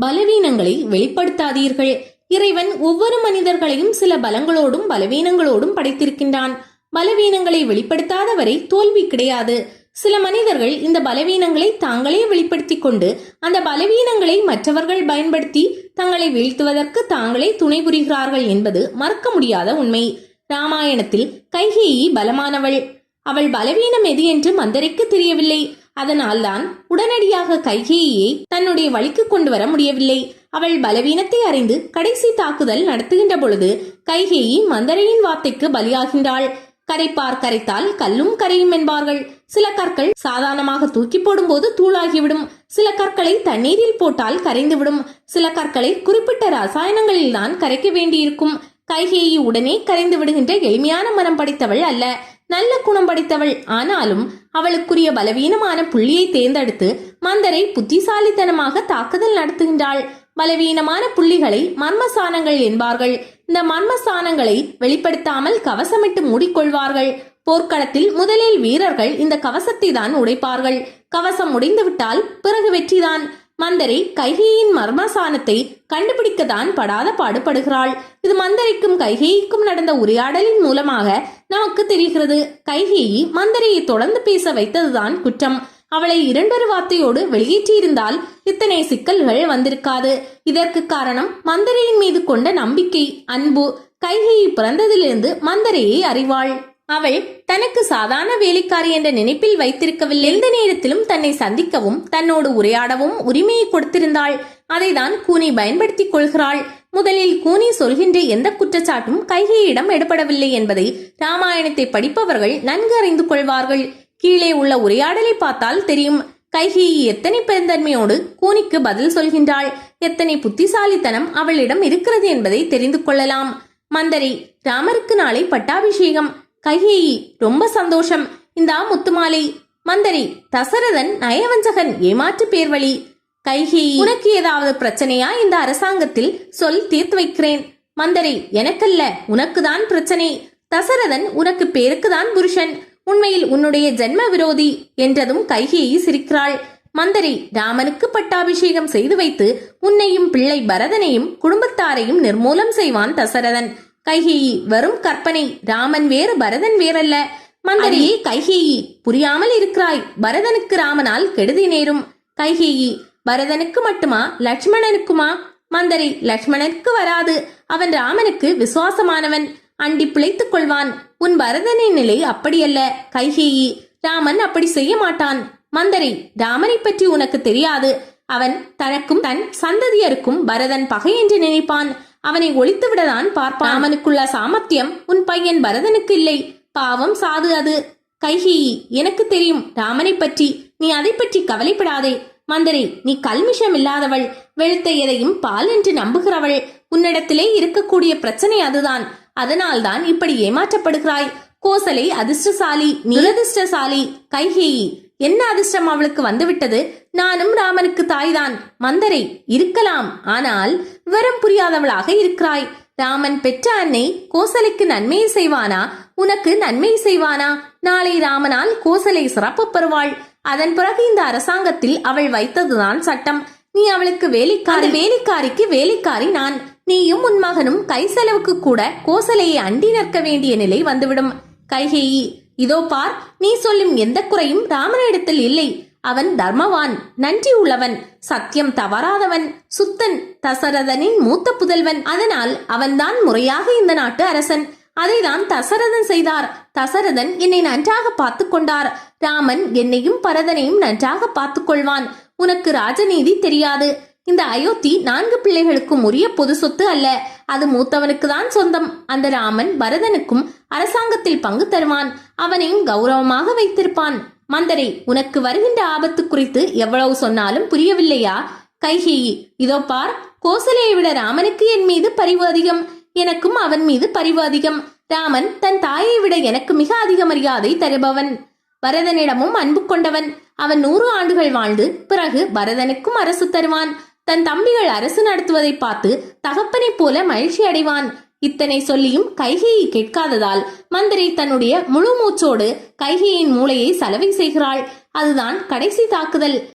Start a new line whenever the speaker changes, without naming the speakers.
பலவீனங்களை வெளிப்படுத்தாதீர்கள். இறைவன் ஒவ்வொரு மனிதர்களையும் சில பலங்களோடும் பலவீனங்களோடும் படைத்திருக்கின்றான். பலவீனங்களை வெளிப்படுத்தாதவரை தோல்வி கிடையாது. சில மனிதர்கள் இந்த பலவீனங்களை தாங்களே வெளிப்படுத்திக் கொண்டு அந்த பலவீனங்களை மற்றவர்கள் பயன்படுத்தி தங்களை வீழ்த்துவதற்கு தாங்களே துணை புரிகிறார்கள் என்பது மறக்க முடியாத உண்மை. ராமாயணத்தில் கைகேயி பலமானவள். அவள் பலவீனம் எது என்று மந்தரைக்கு தெரியவில்லை. அதனால்தான் உடனடியாக கைகேயியை தன்னுடைய வழிக்கு கொண்டு வர முடியவில்லை. அவள் பலவீனத்தை அறிந்து கடைசி தாக்குதல் நடத்துகின்ற பொழுது கைகேயி மந்தரையின் வார்த்தைக்கு பலியாகின்றாள். கரைப்பார் கரைத்தால் கல்லும் கரையும் என்பார்கள். சில கற்கள் சாதாரணமாக தூக்கி போடும்போது தூளாகிவிடும். சில கற்களை தண்ணீரில் போட்டால் கரைந்துவிடும். சில கற்களை குறிப்பிட்ட ரசாயனங்களில் தான் கரைக்க வேண்டியிருக்கும். கைகேயி உடனே கரைந்து விடுகின்ற எளிமையான மனம் படைத்தவள் அல்ல. நல்ல குணம் படைத்தவள். ஆனாலும் அவளுக்குரிய பலவீனமான புள்ளியை தேர்ந்தெடுத்து மந்தரை புத்திசாலித்தனமாக தாக்குதல் நடத்துகின்றாள். பலவீனமான புள்ளிகளை மர்மசானங்கள் என்பார்கள். இந்த மர்மசானங்களை வெளிப்படுத்தாமல் கவசமிட்டு மூடிக்கொள்வார்கள். போர்க்களத்தில் முதலில் வீரர்கள் இந்த கவசத்தை தான் உடைப்பார்கள். கவசம் உடைந்துவிட்டால் பிறகு வெற்றிதான். மந்தரை கைகையின் மர்மசானத்தை கண்டுபிடிக்கத்தான் படாத பாடுபடுகிறாள். இது மந்தரைக்கும் கைகேயிக்கும் நடந்த உரையாடலின் மூலமாக நமக்கு தெரிகிறது. கைகேயி மந்தரையை தொடர்ந்து பேச வைத்ததுதான் குற்றம். அவளை இரண்டொரு வார்த்தையோடு வெளியேற்றியிருந்தால் இத்தனை சிக்கல்கள் வந்திருக்காது. இதற்கு காரணம் மந்தரையின் மீது கொண்ட நம்பிக்கை அன்பு. கைகையை பிறந்ததிலிருந்து மந்தரையை அறிவாள். அவள் தனக்கு சாதாரண வேலைக்காரி என்ற நினைப்பில் வைத்திருக்கவில்லை. எந்த நேரத்திலும் தன்னை சந்திக்கவும் தன்னோடு உரையாடவும் உரிமையை கொடுத்திருந்தாள். அதைதான் கூனி பயன்படுத்திக் கொள்கிறாள். முதலில் கூனி சொல்கின்ற எந்த குற்றச்சாட்டும் கைகையிடம் எடுபடவில்லை என்பதை ராமாயணத்தை படிப்பவர்கள் நன்கு அறிந்து கொள்வார்கள். கீழே உள்ள உரையாடலை பார்த்தால் தெரியும். கைகேயி எத்தனை பெருந்தன்மையோடு கூனிக்கு பதில் சொல்கின்றாள். எத்தனை புத்திசாலித்தனம் அவளிடம் இருக்கிறது என்பதை தெரிந்து கொள்ளலாம். மந்தரை ராமருக்கு நாளை பட்டாபிஷேகம். கையேயி ரொம்ப சந்தோஷம். இந்தா முத்துமாலை. மந்தரி தசரதன் நயவஞ்சகன் ஏமாற்று பேர்வழி கைகேயி உனக்கு ஏதாவது பிரச்சனையா? இந்த அரசாங்கத்தில் சொல் தீர்த்து வைக்கிறேன். மந்தரி எனக்கல்ல உனக்குதான் பிரச்சனை. தசரதன் உனக்கு பேருக்குதான் புருஷன். உண்மையில் உன்னுடைய ஜென்ம விரோதி என்றதும் கைகேயி சிரிக்கிறாள். மந்தரி ராமனுக்கு பட்டாபிஷேகம் செய்து வைத்து உன்னையும் பிள்ளை பரதனையும் குடும்பத்தாரையும் நிர்மூலம் செய்வான் தசரதன். கைகேயி வெறும் கற்பனை. ராமன் வேறு பரதன் வேறல்ல. மந்தரி கைகேயி புரியாமல் இருக்கிறாய். பரதனுக்கு ராமனால் கெடுதி நேரும். கைகேயி பரதனுக்கு மட்டுமா லட்சுமணனுக்குமா? மந்தரி லட்சுமணனுக்கு வராது. அவன் ராமனுக்கு விசுவாசமானவன். அண்டி பிழைத்துக் கொள்வான். உன் பரதனின் நிலை அப்படியல்ல. கைகேயி ராமன் அப்படி செய்ய மாட்டான். மந்தரி ராமனை பற்றி உனக்கு தெரியாது. அவன் தனக்கும் தன் சந்ததியருக்கும் பரதன் பகை என்று நினைப்பான். அவனை ஒழித்து விடதான் பார்ப்பான். ராமனுக்குள்ள சாமர்த்தியம் உன் பையன் பரதனுக்கு இல்லை. பாவம் சாது அது. கைகேயி எனக்கு தெரியும் ராமனை பற்றி. நீ அதை பற்றி கவலைப்படாதே. மந்தரி நீ கல்மிஷம் இல்லாதவள். வெளுத்த எதையும் பால் என்று நம்புகிறவள். உன்னிடத்திலே இருக்கக்கூடிய பிரச்சனை அதுதான். அதனால்தான் இப்படி ஏமாற்றப்படுகிறாய். கோசலை அதிர்ஷ்டசாலி நிரதிர்ஷ்டசாலி கைகேயி என்ன அதிர்ஷ்டம் அவளுக்கு வந்துவிட்டது? நானும் ராமனுக்கு தாய்தான். மந்தரை இருக்கலாம். ஆனால் விவரம் புரியாதவளாக இருக்கிறாய். ராமன் பெற்ற அன்னை கோசலைக்கு நன்மையை செய்வானா? உனக்கு நன்மை செய்வானா? நாளை ராமனால் கோசலை சிறப்பு பெறுவாள். அதன் பிறகு இந்த அரசாங்கத்தில் அவள் வைத்ததுதான் சட்டம். நீ அவளுக்கு வேலைக்காரி வேலைக்காரிக்கு வேலைக்காரி நான். நீயும் உன் மகனும் கை செலவுக்கு கூட கோசலையை அண்டி நிற்க வேண்டிய நிலை வந்துவிடும். கைகேயி இதோ பார் நீ சொல்லும் எந்த குறையும் ராமனிடத்தில் இல்லை. அவன் தர்மவான் நன்றி உள்ளவன் சத்தியம் தவறாதவன் சுத்தன் தசரதனின் மூத்த புதல்வன். அதனால் அவன்தான் முறையாக இந்த நாட்டு அரசன். அதைதான் தசரதன் செய்தார். தசரதன் என்னை நன்றாக பார்த்து கொண்டார். ராமன் என்னையும் பரதனையும் நன்றாக பார்த்து கொள்வான். உனக்கு ராஜநீதி தெரியாது. இந்த அயோத்தி நான்கு பிள்ளைகளுக்கும் உரிய பொது சொத்து அல்ல. அது மூத்தவனுக்கு தான் சொந்தம். அந்த ராமன் பரதனுக்கும் அரசாங்கத்தில் பங்கு தருவான். அவனையும் கௌரவமாக வைத்திருப்பான். மந்தரை உனக்கு வருகின்ற ஆபத்து குறித்து எவ்வளவு சொன்னாலும் புரியவில்லையா? கைகேயி இதோ பார் கோசலையை விட ராமனுக்கு என் மீது பரிவு அதிகம். எனக்கும் அவன் மீது பரிவு அதிகம். ராமன் தன் தாயை விட எனக்கு மிக அதிக மரியாதை தருபவன். பரதனிடமும் அன்பு கொண்டவன். அவன் நூறு ஆண்டுகள் வாழ்ந்து பிறகு பரதனுக்கும் அரசு தருவான். தன் தம்பிகள் அரசு நடத்துவதை பார்த்து தகப்பனைப் போல மகிழ்ச்சி அடைவான். இத்தனை சொல்லியும் கைகையை கேட்காததால் மந்திரி தன்னுடைய முழு மூச்சோடு கைகையின் மூளையை சலவை செய்கிறாள். அதுதான் கடைசி தாக்குதல்.